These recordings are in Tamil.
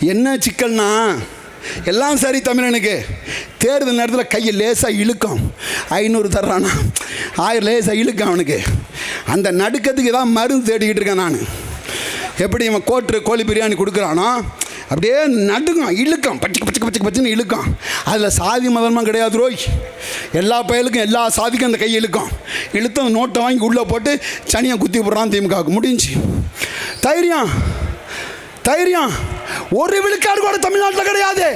என்ன சிக்கல்னா? எல்லாம் சரி தமிழனுக்கு. தேர்தல் நேரத்தில் கையை லேசாக இழுக்கும். ஐநூறு தர்றானா? ஆயிரம் லேசாக இழுக்கும் அவனுக்கு. அந்த நடுக்கத்துக்கு தான் மருந்து தேடிக்கிட்டு இருக்கேன் நான். எப்படி இவன் கோட்டு கோழி பிரியாணி கொடுக்குறானோ அப்படியே நடுக்கும் இழுக்கும். பச்சுக்கு பச்சுக்கு பச்சுக்கு பச்சுன்னு இழுக்கும். அதில் சாதி மதமாக கிடையாது ரோய். எல்லா பயலுக்கும் எல்லா சாதிக்கும் அந்த கை இழுக்கும். இழுத்து அந்த நோட்டை வாங்கி உள்ளே போட்டு சனியை குத்தி விட்றான் திமுகவுக்கு. முடிஞ்சு. தைரியம். தைரியம். ஒரு விழுக்காடு கூட தமிழ்நாட்டில் கிடையாது.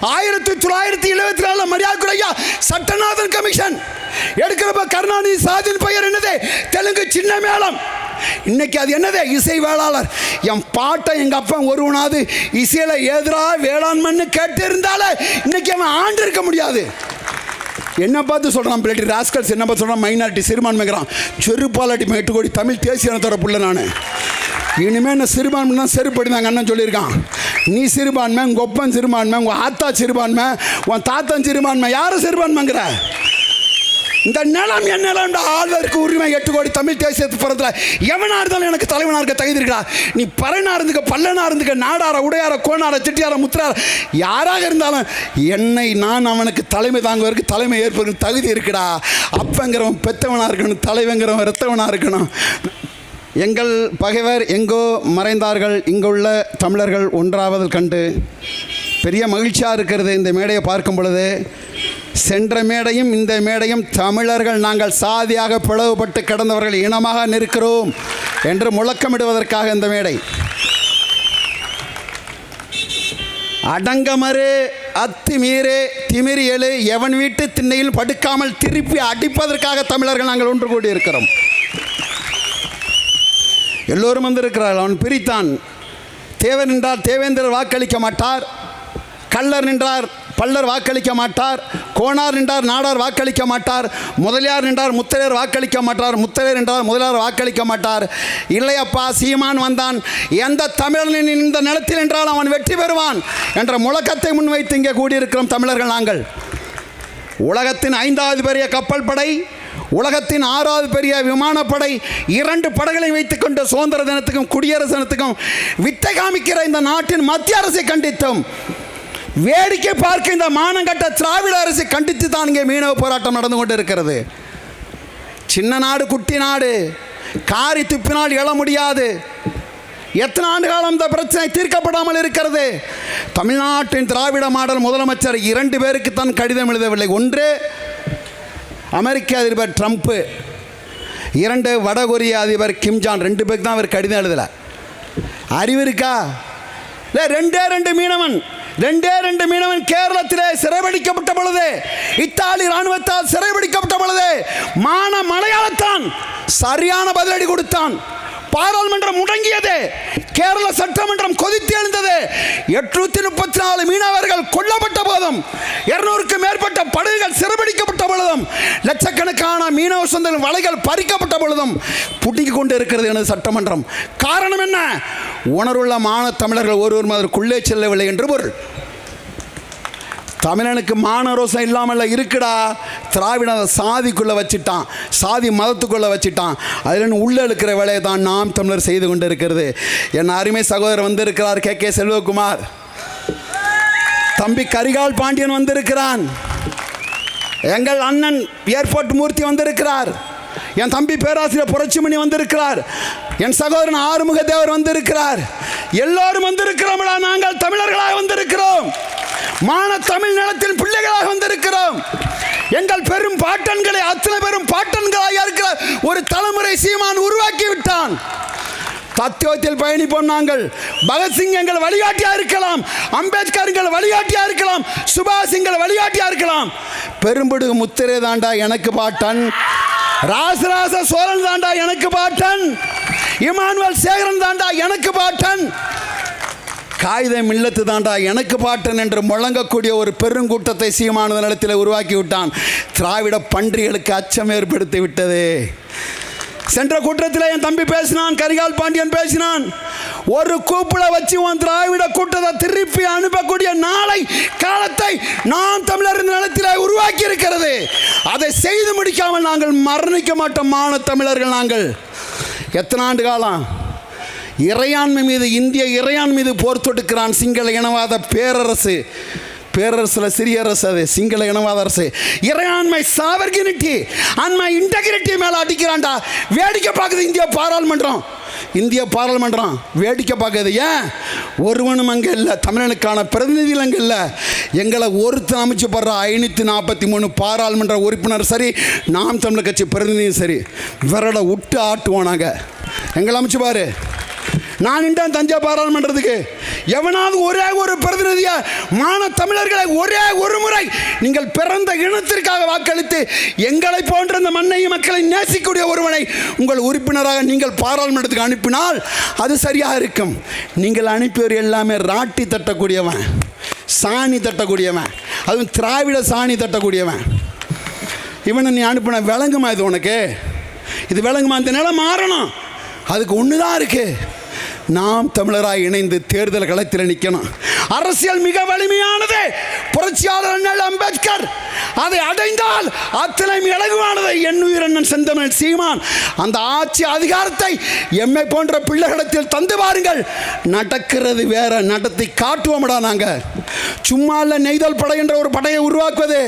ஆயிரத்தி தொள்ளாயிரத்தி எழுபத்தி நாலு மரியாதைக்குரிய சட்டநாதன் கமிஷன் எடுக்கிறப்ப கருணாநிதி சாதின் பெயர் என்னது? தெலுங்கு சின்ன மேளம். இன்னைக்கு அது என்னது? இசை வேளாளர். என் பாட்டை எங்க அப்பா ஒருவனாவது இசையில எதிரா வேளாண்மைன்னு கேட்டு இருந்தாலே இன்னைக்கு அவன் ஆண்டு இருக்க முடியாது. என்ன பார்த்து சொல்கிறான் பிள்ளைட்டி ராஸ்கல்ஸ் என்ன பார்த்து சொல்கிறான் மைனாரிட்டி சிறுபான்மைகிறான் செருப்பாலாட்டி மேட்டுக்கோடி தமிழ் தேசிய இனத்தோட புள்ள நான். இனிமேல் என்ன சிறுபான்மை தான் செருப்படி அண்ணன் சொல்லியிருக்கான். நீ சிறுபான்மை உங்கள் ஒப்பன் சிறுபான்மை உங்கள் ஆத்தா சிறுபான்மை உன் தாத்தன் சிறுபான்மை யாரும் சிறுபான்மைங்கிற? இந்த நிலம் என் நிலம்டா ஆழ்வதற்கு உரிமை எட்டு கோடி தமிழ் தேசியத்து பிறத்துல எவனா இருந்தாலும் எனக்கு தலைவனா இருக்க தகுதி இருக்கா? நீ பறையனா இருந்துக்க பல்லனா இருந்துக்க நாடார உடையார கோணார செட்டியார முத்திரார யாராக இருந்தாலும் என்னை நான் அவனுக்கு தலைமை தாங்குவதற்கு தலைமை ஏற்பதற்கு தகுதி இருக்குடா. அப்பங்கிறவன் பெத்தவனாக இருக்கணும் தலைவங்கிறவன் ரத்தவனாக இருக்கணும். எங்கள் பகைவர் எங்கோ மறைந்தார்கள் இங்குள்ள தமிழர்கள் ஒன்றாவதில் கண்டு பெரிய மகிழ்ச்சியாக இருக்கிறது இந்த மேடையை பார்க்கும் பொழுது. சென்ற மேடையும் இந்த மேடையும் தமிழர்கள் நாங்கள் சாதியாக பிளவுபட்டு கிடந்தவர்கள் இனமாக நிற்கிறோம் என்று முழக்கமிடுவதற்காக இந்த மேடை. அடங்கமறு அத்துமீறு திமிரி எழு எவன் வீட்டு திண்ணையில் படுக்காமல் திருப்பி அடிப்பதற்காக தமிழர்கள் நாங்கள் ஒன்று கூடி இருக்கிறோம் எல்லோரும் வந்திருக்கிறார்கள். அவன் பிரித்தான். தேவன் நின்றார் தேவேந்திரர் வாக்களிக்க மாட்டார். கள்ளர் நின்றார் பல்லர் வாக்களிக்க மாட்டார். கோணார் நின்றார் நாடார் வாக்களிக்க மாட்டார். முதலியார் நின்றார் முத்தரையர் வாக்களிக்க மாட்டார். முத்திரையர் நின்றார் முதலியார் வாக்களிக்க மாட்டார். இல்லையப்பா சீமான் வந்தான். எந்த தமிழனின் இந்த நிலத்தில் என்றால் அவன் வெற்றி பெறுவான் என்ற முழக்கத்தை முன்வைத்து இங்கே கூடியிருக்கிறோம் தமிழர்கள் நாங்கள். உலகத்தின் ஐந்தாவது பெரிய கப்பல் படை உலகத்தின் ஆறாவது பெரிய விமானப்படை இரண்டு படைகளை வைத்துக்கொண்டு சுதந்திர தினத்துக்கும் குடியரசு தினத்துக்கும் வித்தை காமிக்கிற இந்த நாட்டின் மத்திய அரசை கண்டித்தோம். வேடிக்கை பார்க்க இந்த மானங்கட்ட திராவிட அரசை கண்டித்து தான் இங்கே மீனவ போராட்டம் நடந்து கொண்டு இருக்கிறது சின்ன நாடு குட்டி நாடு காரி துப்பினால் எழ முடியாது. எத்தனை ஆண்டு காலம் இந்த பிரச்சனை தீர்க்கப்படாமல் இருக்கிறது? தமிழ்நாட்டின் திராவிட மாடல் முதலமைச்சர் இரண்டு பேருக்கு தான் கடிதம் எழுதவில்லை. ஒன்று அமெரிக்க அதிபர் ட்ரம்ப்பு இரண்டு வடகொரிய அதிபர் கிம்ஜான் ரெண்டு பேருக்கு தான் அவர் கடிதம் எழுதலை. அறிவு இருக்கா? இல்லை ரெண்டே ரெண்டு மீனவன் ரெண்டே ரெண்டு மீனவன் கேரளத்திலே சிறைபிடிக்கப்பட்ட பொழுது இத்தாலி ராணுவத்தால் சிறைபிடிக்கப்பட்ட பொழுது மான மலையாளத்தான் சரியான பதிலடி கொடுத்தான். பாராளுமன்றம் முடங்கியது. கேரள சட்டமன்றம் கொதித்து எழுந்தது. எட்நூத்தி முப்பத்தி நாலு மீனவர்கள் கொல்லப்பட்ட போதும். இருநூறுக்கு மேற்பட்ட படகுகள் சிறைபிடிக்கப்பட்ட பொழுதும். லட்சக்கணக்கான மீனவ சொந்தங்கள் வலைகள் பறிக்கப்பட்ட பொழுதும் புட்டிக்கு கொண்டு இருக்கிறது எனது சட்டமன்றம். காரணம் என்ன? உணர்வுள்ள மான தமிழர்கள் ஒருவர் அதற்குள்ளே செல்லவில்லை என்று பொருள். தமிழனுக்கு மானரோசம் இல்லாமல் இருக்குடா. திராவிட சாதிக்குள்ளே வச்சுட்டான். சாதி மதத்துக்குள்ளே வச்சுட்டான். அதில் உள்ளே இருக்கிற வேலையை தான் நாம் தமிழர் செய்து கொண்டு இருக்கிறது என் அருமை சகோதரர் வந்திருக்கிறார் கே. கே. செல்வகுமார். தம்பி கரிகால் பாண்டியன் வந்திருக்கிறான். எங்கள் அண்ணன் ஏர்போர்ட் மூர்த்தி வந்திருக்கிறார். என் தம்பி பேராசிரியர் புரட்சிமணி வந்திருக்கிறார். என் சகோதரன் ஆறுமுக தேவர் வந்திருக்கிறார். எல்லோரும் வந்திருக்கிறோம்டா. நாங்கள் தமிழர்களாக வந்து மான தமிழ் நிலத்தின் பிள்ளைகளாக வந்திருக்கிறோம். எங்கள் பெரும் பாட்டன்களை அத்தனை பெரும் பாட்டன்களாக இருக்கிற ஒரு தலைமுறை சீமான் உருவாக்கி விட்டான். தத்துவத்தில் பயணிப்போம் நாங்கள். பகத்சிங் எங்கள் வழிகாட்டியா இருக்கலாம். அம்பேத்கர் எங்கள் வழிகாட்டியா இருக்கலாம். சுபாஷ் எங்கள் வழிகாட்டியா இருக்கலாம். பெரும்படுகு முத்திரை தாண்டா எனக்கு பாட்டன். ராசராச சோழன் தாண்டா எனக்கு பாட்டன். இமானுவல் சேகரன் தாண்டா எனக்கு பாட்டன். காகிதம் இல்லத்து தாண்டா எனக்கு பாட்டன் என்று முழங்கக்கூடிய ஒரு பெருங்கூட்டத்தை சீமான நிலத்தில் உருவாக்கி விட்டான் திராவிட பன்றிகளுக்கு அச்சம் ஏற்படுத்தி விட்டது. சென்ற கூட்டத்தில் என் தம்பி பேசினான் கரிகால் பாண்டியன் பேசினான். ஒரு கூப்பிட வச்சு உன் திராவிட கூட்டத்தை திருப்பி அனுப்பக்கூடிய நாளை காலத்தை நாம் தமிழர் இந்த நிலத்தில் உருவாக்கி இருக்கிறது அதை செய்து முடிக்காமல் நாங்கள் மரணிக்க மாட்டோம் மான தமிழர்கள் நாங்கள். எத்தனை ஆண்டு காலம்? இறையாண்மை மீது இந்திய இறையாண்மை மீது போர் தொடுக்கிறான் சிங்கள இனவாத பேரரசு. பேரரசில் சிறிய அரசு அது சிங்கள இனவாத அரசு. இறையாண்மை சாவர்கினிட்டி அண்மை இன்டகிரிட்டி மேலே அடிக்கிறான்டா. வேடிக்கை பார்க்குது இந்திய பாராளுமன்றம். இந்திய பாராளுமன்றம் வேடிக்கை பார்க்குது. ஏன்? ஒருவனும் அங்கே இல்லை தமிழனுக்கான பிரதிநிதிகள் அங்கே இல்லை. எங்களை ஒருத்தர் அமைச்சு போடுற ஐநூற்றி நாற்பத்தி மூணு பாராளுமன்ற உறுப்பினர் சரி நாம் தமிழர் கட்சி பிரதிநிதியும் சரி. விரலை விட்டு ஆட்டுவோம் நாங்கள் எங்களை அமைச்சு பாரு. நான் நின்றேன் தஞ்சை பாராளுமன்றத்துக்கு. எவனாவது ஒரே ஒரு பிரதிநிதியா மான தமிழர்களை ஒரே ஒரு முறை நீங்கள் பிறந்த இனத்திற்காக வாக்களித்து எங்களை போன்ற இந்த மண்ணையும் மக்களை நேசிக்கக்கூடிய ஒருவனை உங்கள் உறுப்பினராக நீங்கள் பாராளுமன்றத்துக்கு அனுப்பினால் அது சரியாக இருக்கும். நீங்கள் அனுப்பியவர் எல்லாமே ராட்டி தட்டக்கூடியவன் சாணி தட்டக்கூடியவன் அதுவும் திராவிட சாணி தட்டக்கூடியவன். இவனை நீ அனுப்பின விளங்குமா இது உனக்கு? இது விளங்குமா? இந்த நிலம் மாறணும். அதுக்கு ஒன்று தான் இருக்குது நாம் தமிழராய் இணைந்து தேர்தல் களத்தில் நிற்கணும் அரசியல் மிக வலிமையானது. புரட்சியாளர் அண்ணல் அம்பேத்கர் அதை அடைந்தால் அத்தனை இலகுவானதை. எண்ணுயிர் அண்ணன் செந்தமிழ் சீமான் அந்த ஆட்சி அதிகாரத்தை எம்மை போன்ற பிள்ளைகளிடத்தில் தந்து பாருங்கள். நடக்கிறது வேற நடத்தி காட்டுவோம்டா நாங்கள் சும்மா இல்லை நெய்தல் படை என்ற ஒரு படையை உருவாக்குவது.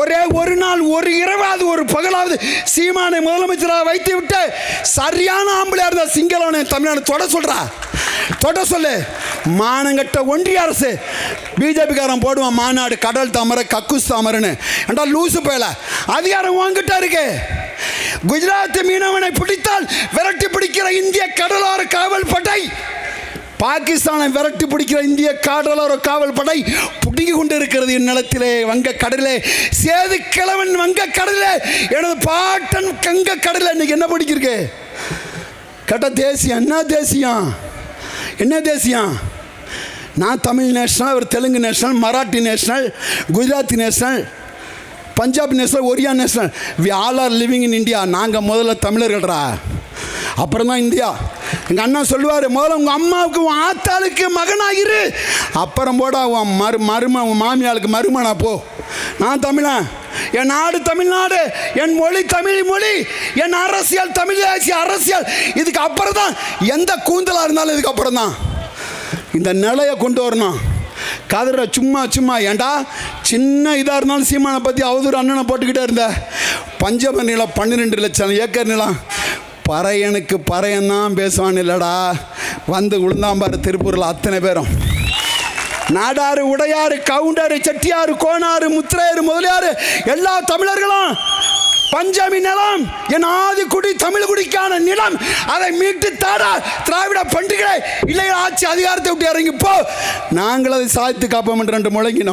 ஒரே ஒரு நாள் ஒரு இரவாவது ஒரு பகலாவது சீமானை முதலமைச்சராக வைத்து விட்டு சரியான ஆம்பளையாக இருந்த சிங்களவனை தமிழ்நாடு தொட சொல்கிறா தொட சொல்லு. மானங்கட்ட ஒன்றிய அரசு. பிஜேபிக்காரன் போடுவான் மாநாடு கடல் தாமரை கக்குஸ் தாமரைன்னு. ஏண்டா லூசு போயல? அதிகாரம் வாங்கிட்டா இருக்கு. குஜராத் மீனவனை பிடித்தால் விரட்டி பிடிக்கிற இந்திய கடலோர காவல் படை பாகிஸ்தானை விரட்டி பிடிக்கிற இந்திய கடலோர காவல் படை புடுங்கி கொண்டு இருக்கிறது என் நிலத்திலே வங்க கடலே. சேது கிழவன் வங்க கடலே. எனது பாட்டன் கங்க கடலை. இன்னைக்கு என்ன பிடிக்கிருக்கு கேட்ட தேசியம். என்ன தேசியம்? என்ன தேசியம்? நான் Tamil national our Telugu national Marathi national Gujarati national Punjab national Oriya national we all are living in India நாங்கள் முதல்ல தமிழர்கள்டா. அப்புறம் தான் இந்தியா. எங்கள் அண்ணா சொல்லுவார் முதல்ல உங்கள் அம்மாவுக்கு உன் ஆத்தாளுக்கு மகனாகிரு அப்புறம் போட உன் மரு மரும உன் மாமியாளுக்கு மருமனா போ. நான் தமிழன் என் நாடு தமிழ்நாடு. என் மொழி தமிழ் மொழி. என் அரசியல் தமிழ் அரசியல். இதுக்கு அப்புறம் தான் எந்த கூந்தலாக இருந்தாலும் இதுக்கு அப்புறம் தான் இந்த நிலையை கொண்டு வரணும். கதிரை சும்மா சும்மா. ஏன்டா சின்ன இதாக இருந்தாலும் சீமானை பற்றி அவதூறு அண்ணனை போட்டுக்கிட்டே இருந்த. பஞ்சம நிலம் பன்னிரெண்டு லட்சம் ஏக்கர் நிலம். பறையனுக்கு பறையன் தான் பேசுவான் இல்லைடா. வந்து உளுந்தாம்பாரு திருப்பூரில் அத்தனை பேரும். நாடாறு உடையாறு கவுண்டரு செட்டியாறு கோனாறு முத்திரையாறு முதலியாறு எல்லா தமிழர்களும் பஞ்சமி நிலம் என் ஆதி குடி தமிழ் குடிக்கான நிலம் அதை மீட்டு தாடா திராவிட பண்டிகை இல்லை ஆட்சி அதிகாரத்தை விட்டு இறங்கி போ. நாங்கள் அதை சாதித்து காப்போம் என்று ரெண்டு முழங்கினோம்.